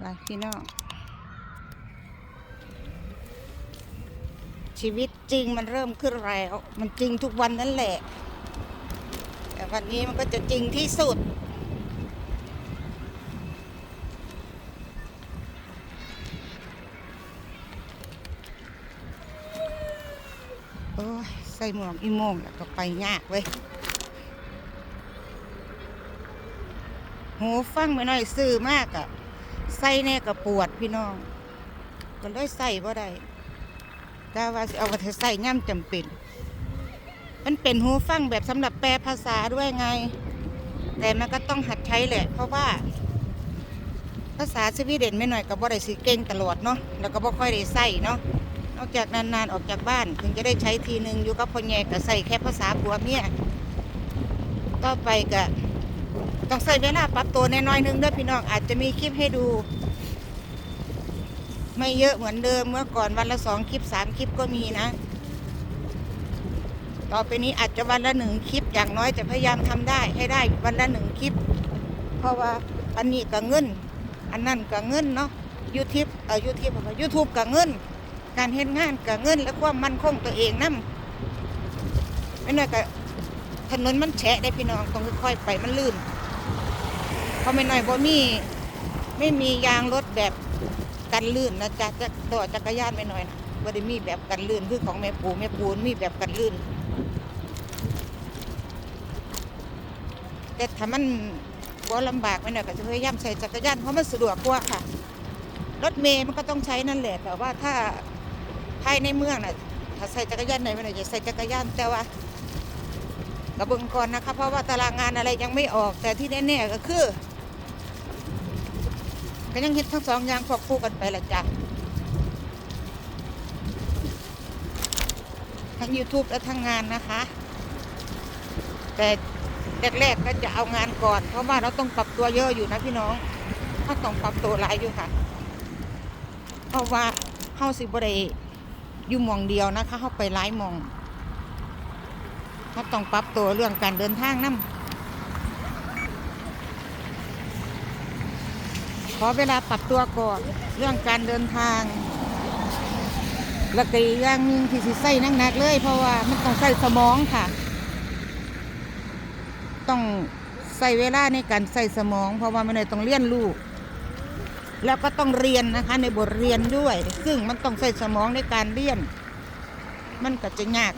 ไปพี่น้องชีวิตจริงมันเริ่มขึ้นแล้ว มันจริงทุกวันนั่นแหละ แต่วันนี้มันก็จะจริงที่สุด โอ้ย ใส่หมวกอีโมงแล้วก็ไปยากเว้ยหูฟังไม่น้อยซื้อมากอะ ใส่แน่ก็ปวดพี่น้อง ก็เลยใส่บ่ได้แต่ว่าเอาไปใส่ย่ำจำเป็น มันเป็นหูฟังแบบสำหรับแปลภาษาด้วยไง แต่มันก็ต้องหัดใช้แหละ เพราะว่า ภาษาสวีเดนไม่หน่อยก็บ่ได้สิเก่งตลอดเนาะแล้วก็บ่ค่อยได้ใส่เนาะนอกจากนานๆออกจากบ้าน ถึงจะได้ใช้ทีหนึ่งอยู่กับพ่อแง่ก็ใส่แค่ภาษาผัวเมียต่อไปก็ ต้องใส่เวลาปรับตัวแน่น้อยนึงเด้อพี่น้องอาจจะมีคลิปให้ดู ไม่เยอะเหมือนเดิมเมื่อก่อนวันละสองคลิปสามคลิปก็มีนะ ต่อไปนี้อาจจะวันละหนึ่งคลิป อย่างน้อยจะพยายามทำได้ให้ได้วันละหนึ่งคลิป เพราะว่าอันนี้ก็เงิน อันนั้นก็เงินเนาะยูทูบเอ่อยูทูบยูทูบก็เงิน การเฮ็ดงานก็เงิน และความมั่นคงตัวเองนํไม่น้อยก็ถนนมันแฉะได้พี่น้องต้องค่อยๆไปมันลื่น เพราะไม่น้อยบ่มีไม่มียางรถแบบกันลื่นนะจ๊ะจะตัวจักรยานไม่น้อยนะบ่ได้มีแบบกันลื่นคือของแม่ปูแม่ปูนมีแบบกันลื่น แต่ถ้ามันบ่ลำบากไม่น้อยก็จะพยายามใช้จักรยานเพราะมันสะดวกกว่าค่ะ รถเมย์มันก็ต้องใช้นั่นแหละแต่ว่าถ้าภายในเมืองน่ะถ้าใส่จักรยานไหนไม่ได้จะใส่จักรยานแต่ว่ากระเบื้องก่อนนะคะเพราะว่าตารางงานอะไรยังไม่ออกแต่ที่แน่ๆก็คือ ก็ยังเห็นทั้งสองอย่างควบคู่กันไปละจ้ะทั้ง YouTube และทั้งงานนะคะ แต่แรกๆก็จะเอางานก่อน เพราะว่าเราต้องปรับตัวเยอะอยู่นะพี่น้องเราต้องปรับตัวหลายอยู่ค่ะ เพราะว่าเฮาสิบ่ได้อยู่มองเดียวนะคะเฮาไปหลายมองเราต้องปรับตัวเรื่องการเดินทางนํ ขอเวลาปรับตัวก่อนเรื่องการเดินทางแล้วก็อีกอย่างหนึงที่สิใส่นักๆเลย เพราะว่ามันต้องใส่สมองค่ะ ต้องใส่เวลาในการใส่สมอง เพราะว่ามันเลยต้องเรียนรู้แล้วก็ต้องเรียนนะคะในบทเรียนด้วย ซึ่งมันต้องใส่สมองในการเรียน มันก็จะยาก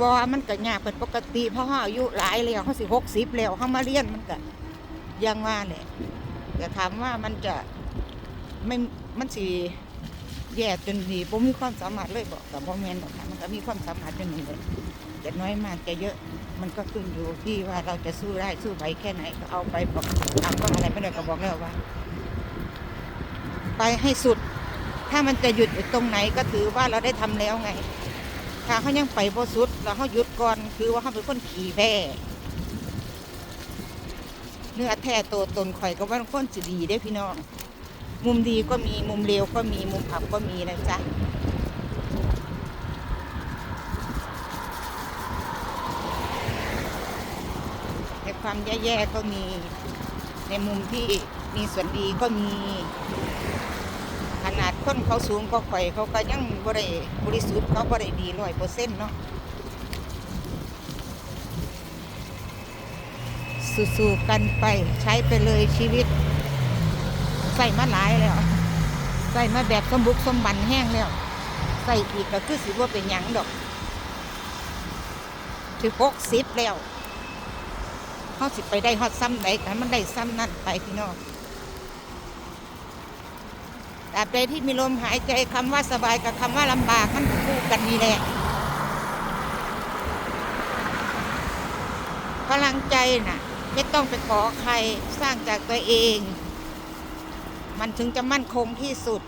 ว่ามันก็ยากเป็นปกติ เพราะเขาอายุหลายแล้วเขาสิหกสิบแล้วเขามาเรียนมันก็ยังว่าแหละ แต่ถามว่ามันจะไม่มันสิแย่จนดีผมมีความสามารถเลยบอกกับพ่อแม่นบอกมันก็มีความสามารถจนหนี้เลยจะน้อยมากจะเยอะมันก็ขึ้นอยู่ที่ว่าเราจะสู้ได้สู้ไหวแค่ไหนก็เอาไปบอกทำก็อะไรไม่ได้ก็บอกแล้วว่า ไปให้สุด ถ้ามันจะหยุดอยู่ตรงไหนก็ถือว่าเราได้ทำแล้วไง ถ้าเขายังไปพอสุด แล้วเขาหยุดก่อนคือว่าเขาเป็นคนขี่แพ้ เนื้อแท้ตัวตนข่อยก็ว่าคนสิดีได้พี่น้อง มุมดีก็มีมุมเลวก็มีมุมอับก็มีนะจ๊ะในความแย่ๆก็มีในมุมที่มีส่วนดีก็มี ขนาดคนเขาสูงก็ข่อยเขาก็ยังบริบริสุทธิ์เขาบริดีร้อยเปอร์เซ็นต์เนาะ สู้ๆกันไปใช้ไปเลยชีวิต ใส่มาหลายแล้ว ใส่มาแบบสมบุกสมบันแห้งแล้ว ใส่อีกก็คือสิว่าเป็นหยังดอกถึงหกสิบแล้วเขาสิไปได้ฮอดซ้ำไหนกันมันได้ซ้ำนั่นไปพี่น้องตราบใดที่มีลมหายใจคำว่าสบายกับคำว่าลำบากมันคู่กันนี่แหละพลังใจน่ะ ไม่ต้องไปขอใครสร้างจากตัวเอง มันถึงจะมั่นคงที่สุด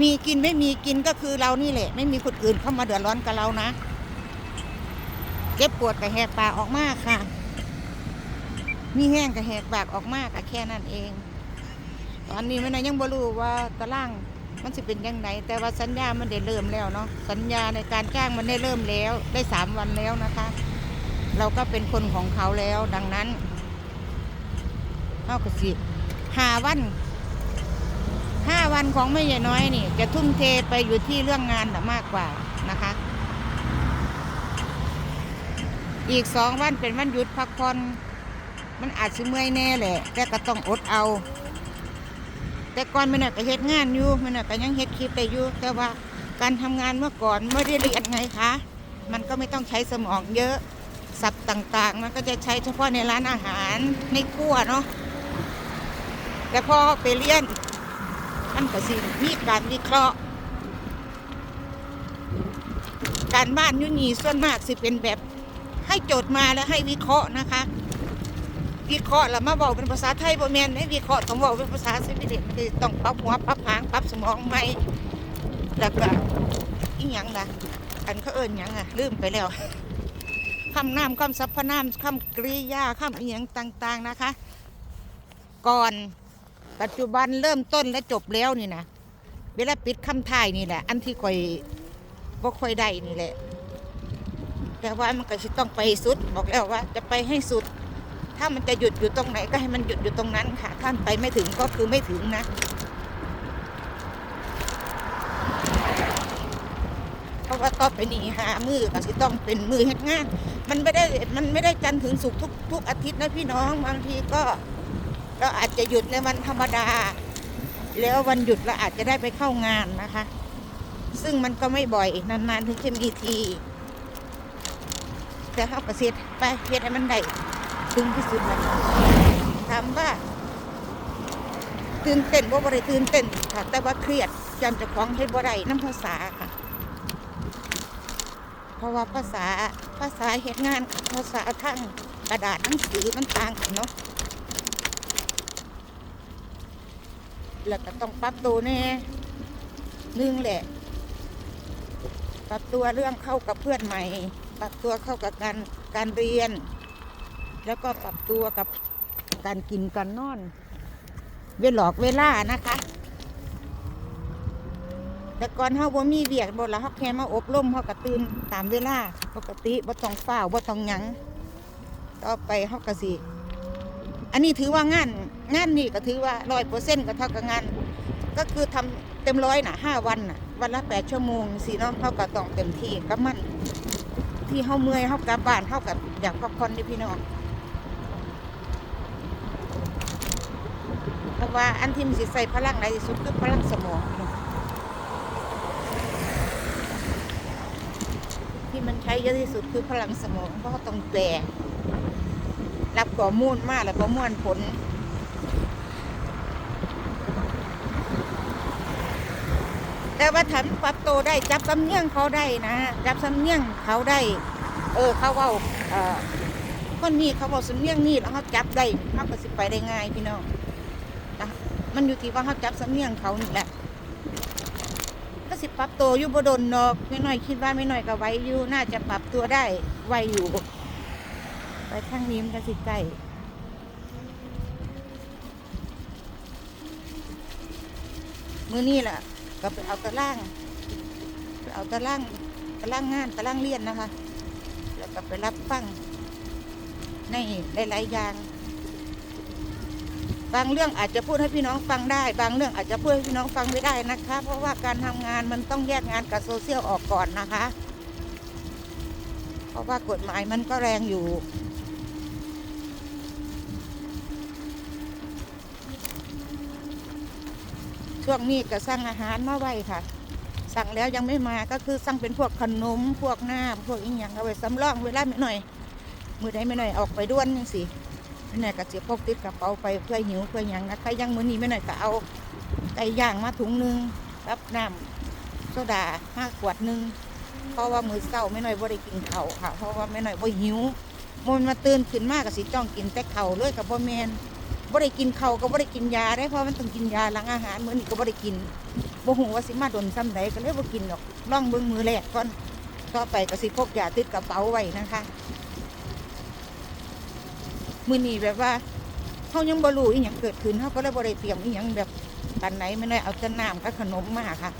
มีกินไม่มีกินก็คือเรานี่แหละ ไม่มีคนอื่นเข้ามาเดือดร้อนกับเรานะเจ็บปวดกับแหกปากออกมากค่ะ มีแห้งกับแหกปากออกมากแค่นั้นเอง ตอนนี้แมันายังบ่รู้ว่าตารางมันสิเป็นยังไงแต่ว่าสัญญามันได้เริ่มแล้วเนาะสัญญาในการจ้างมันได้เริ่มแล้วได้สามวันแล้วนะคะ เราก็เป็นคนของเขาแล้ว ดังนั้นเท่ากับสิหาวันห้าวันของไม่ใหญ่น้อยนี่ จะทุ่มเทไปอยู่ที่เรื่องงานน่มากกว่านะคะ อีกสองวันเป็นวันหยุดพักผ่อนมันอาจจะเมื่อยแน่แหละ แต่ก็ต้องอดเอา แต่ก่อนไม่น่าก็เฮ็ดงานอยู่ไม่น่าก็ยังเฮ็ดคลิปได้อยู่แต่ว่าการทำงานเมื่อก่อนไม่ได้เรียนไงคะ มันก็ไม่ต้องใช้สมองเยอะ ศัพท์ต่างๆ มันก็จะใช้เฉพาะในร้านอาหารในครัวเนาะแต่พอไปเรียนมันก็สิมีการวิเคราะห์ การบ้านยุนีส่วนมากสิเป็นแบบให้โจทย์มาแล้วให้วิเคราะห์นะคะ วิเคราะห์แล้วมาบอกเป็นภาษาไทยบ่แมนให้วิเคราะห์ต้องบอกเป็นภาษาสวีเดนมันคือต้องปรับหัวปรับหางปรับสมองใหม่แล้วก็อีหยังล่ะอันเขาเอิ้นหยังอะลืมไปแล้ว คำนามคำสรรพนามคำกริยาคำอียงต่าง ๆนะคะ ก่อนปัจจุบันเริ่มต้นและจบแล้วนี่นะเวลาปิดคำท้ายนี่แหละ อันที่ค่อยบ่ค่อยได้นี่แหละ แต่ว่ามันก็จะต้องไปสุด บอกแล้วว่า จะไปให้สุด ถ้ามันจะหยุดอยู่ตรงไหนก็ให้มันหยุดอยู่ตรงนั้นค่ะ ถ้าไปไม่ถึงก็คือไม่ถึงนะ เพราะว่าต่อไปนี้หามือก็สิต้องเป็นมือเฮ็ดงาน มันไม่ได้มันไม่ได้จันทร์ถึงศุกร์ทุกทุกอาทิตย์นะพี่น้องบางทีก็เราอาจจะหยุดในวันธรรมดา แล้ววันหยุดเราอาจจะได้ไปเข้างานนะคะ ซึ่งมันก็ไม่บ่อยนานๆถึงจะมีทีแต่เขาประสิทธิ์ไปเฮ็ดให้มันได้ถึงที่สุดนะถามว่าตื่นเต้นว่าบ่ได้ตื่นเต้นค่ะแต่ว่าเครียดจำจะคล้องเฮ็ดบ่ได้น้ำภาษาค่ะ เพราะว่าภาษาภาษาเฮ็ดงานกับภาษาทางกระดาษหนังสือมันต่างกันเนาะแล้วก็ต้องปรับตัวแน่หนึ่งแหละ ปรับตัวเรื่องเข้ากับเพื่อนใหม่ ปรับตัวเข้ากับการการเรียน แล้วก็ปรับตัวกับการกินการนอน เวลอกเวลานะคะ แต่ก่อนเฮาบ่มีเบียกบ่ละเฮาแค่มาอบรมเฮาก็ตื่นตามเวลาปกติบ่ต้องฟ้าวบ่ต้องหยังต่อไปเฮาก็สิอันนี้ถือว่างานงานนี่ก็ถือว่า100%ก็เท่ากับงาน ก็คือทำเต็มร้อยน่ะ5วันน่ะวันละ8ชั่วโมงสิเนาะเฮาก็ต้องเต็มที่กับมัน ที่เฮาเมื่อยเฮากลับบ้านเฮากับอยากพักผ่อนด้พี่น้องเพราะว่าอันที่มันสิใส่พลังหลายที่สุดคือพลังสมองเนาะที่มันใช้เยอะที่สุดคือพลังสมองเพราะต้องแปลรับข้อมูลมากแล้วประมวลผลแต่ว่าทำปรับโตได้จับสำเนียงเขาได้นะจับสำเนียงเขาได้ เออเขาเว่าเออคนนี้เขาบอกสำเนียงนี่แล้วเขาจับได้เขาก็สิไปได้ง่ายพี่น้องนะมันอยู่ที่ว่าเขาจับสำเนียงเขานี่แหละ สิปรับตัวอยู่บดนนอกไม่น้อยคิดว่าไม่น้อยก็ไว้อยู่น่าจะปรับตัวได้ไวอยู่ ไปข้างนี้มันก็สิใกล้มือนี่แหละก็ไปเอาตารางไปเอาตารางตารางงานตารางเรียนนะคะ แล้วก็ไปรับฟังในหลายๆอย่าง บางเรื่องอาจจะพูดให้พี่น้องฟังได้ บางเรื่องอาจจะพูดให้พี่น้องฟังไม่ได้นะคะ เพราะว่าการทำงานมันต้องแยกงานกับโซเชียลออกก่อนนะคะ เพราะว่ากฎหมายมันก็แรงอยู่ช่วงนี้ก็สั่งอาหารมาไว้ค่ะ สั่งแล้วยังไม่มาก็คือสั่งเป็นพวกขนมพวกน้ำพวกอีหยังเอาไว้สำรองเวลาไม่หน่อย มือใดไม่หน่อยออกไปด้วนจังสิ ไม่หน่อยก็เสียพกติดกระเป๋าไปเพื่อหิวเพื่อหยังนะใครยังมือนี้ไม่หน่อยก็เอาไก่ย่างมาถุงหนึ่งรับน้ำโซดาห้าขวดหนึ่งเพราะว่ามือเศร้าไม่หน่อยบ่ได้กินข้าวค่ะ เพราะว่าไม่หน่อยบ่หิวมันมาตื่นขึ้นมากกับสิจ้องกินแต่เข้าวเลยกับบ่แมนบ่ได้กินข้าก็บ่ได้กินยาได้เพราะมันต้องกินยาหลังอาหารมื้อนี้ก็บ่ได้กินบ่ฮู้ว่าสิมาโดนซ้ำใดก็เลยบ่กินหรอกลองเบิ่งมือแรกก่อนต่อไปก็สิพกยาติดกระเป๋าไว้นะคะ มือนี้แบบว่าเฮายังบรูอีหยังเกิดขึ้นเฮาก็เลยบ่ได้เตรียมอีหยังแบบปานไหนไม่ได้เอาแต่น้ำกับขนมมาค่ะ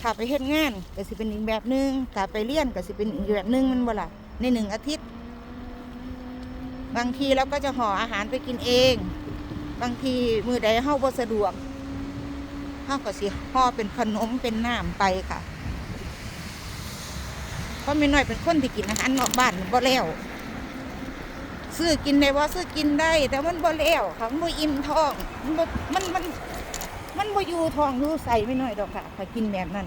ถ้าไปเฮ็ดงานก็สิเป็นอีกแบบหนึงถ้าไปเรียนก็สิเป็นอีกแบบหนึงมันบ่ล่ะในหนึ่งอาทิตย์ บางทีเราก็จะห่ออาหารไปกินเอง บางทีมือใดเฮาบ่สะดวกเฮาก็สิห่อเป็นขนมเป็นน้ำไปค่ะ ราะไม่น้อยเป็นคนที่กินอาหารนอกบ้านบ่แล้วซื้อกินได้ว่าซื้อกินได้ แต่มันบ่แล้วค่ะมันบ่อิ่มท้องมันบ่มันมันมันบ่อยู่ท้องอยู่ใส่ไม่น้อยดอกค่ะถ้ากินแบบนั้น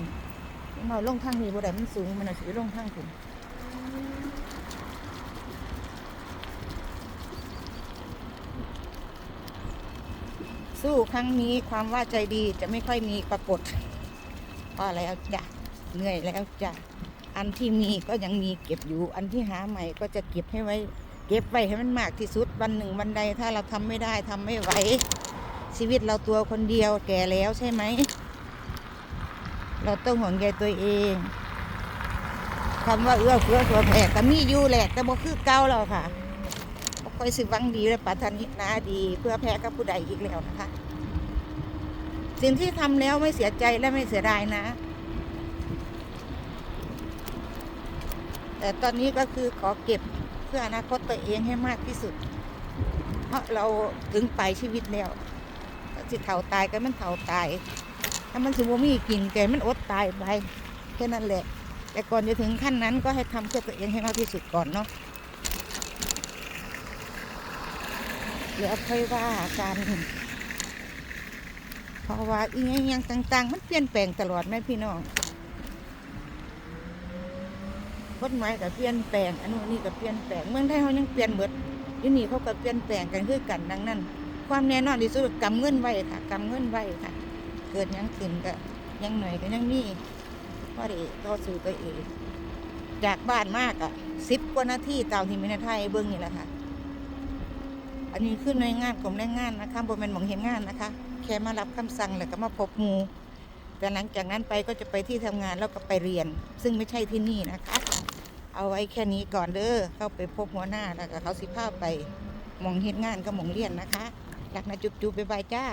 ไม่น้อยลงทางนี้บ่ได้มันสูงมันน่ะสิลงทางคุณสู้ครั้งนี้ความว่าใจดีจะไม่ค่อยมีปรากฏพอแล้วจ้ะเหนื่อยแล้วจ้ะ อันที่มีก็ยังมีเก็บอยู่ อันที่หาใหม่ก็จะเก็บให้ไว้ เก็บไว้ให้มันมากที่สุดวันหนึ่งวันใดถ้าเราทำไม่ได้ทำไม่ไหวชีวิตเราตัวคนเดียวแก่แล้วใช่ไหม เราต้องห่วงใยตัวเองคำว่าเอื้อเฟื้อเผื่อแผ่ก็มีอยู่แหละแต่บ่คือเก่าแล้วค่ะบ่ค่อยสิวังดีและปรารถนาดีเพื่อแพ้กับผู้ใดอีกแล้วนะคะ สิ่งที่ทำแล้วไม่เสียใจและไม่เสียดายนะ แต่ตอนนี้ก็คือขอเก็บเพื่ออนาคตตัวเองให้มากที่สุด เพราะเราถึงไปชีวิตแล้วสิเฒ่าตายก็มันเฒ่าตาย ถ้ามันสิบ่มีกินแกมันอดตายไปแค่นั้นแหละ แต่ก่อนจะถึงขั้นนั้นก็ให้ทำเพื่อตัวเองให้มากที่สุดก่อนเนาะแล้วค่อยว่าการเพราะว่าอีกอย่างต่าง ๆ มันเปลี่ยนแปลงตลอดแม่พี่น้อง กฎหมายก็เปลี่ยนแปลงอันนู้นนี่ก็เปลี่ยนแปลงเมืองไทยเขายังเปลี่ยนเบิดอยู่นี่เขาก็เปลี่ยนแปลงกันคือกันดังนั้น ความแน่นอนที่สุดกำเงินไว้ค่ะกำเงินไว้ค่ะ เกิดยังขึ้นก็ยังหน่อยก็ยังมีพ่อดีต่อสู้ตัวเองจากบ้านมากอะสิบกว่านาทีตาที่มีในไทยเบิ้งนี่แหละค่ะ อันนี้ขึ้นในงานกรมแรงงานนะคะบนเป็นหมองเห็นงานนะคะ แค่มารับคำสั่งแล้วก็มาพบมูแต่หลังจากนั้นไปก็จะไปที่ทำงานแล้วก็ไปเรียน ซึ่งไม่ใช่ที่นี่นะคะ เอาไว้แค่นี้ก่อนเด้อเข้าไปพบหัวหน้าแล้วก็เขาสิพาไปมองเห็นงานก็มองเรียนนะคะรักนะจุ๊บๆบ๊ายบายจ้า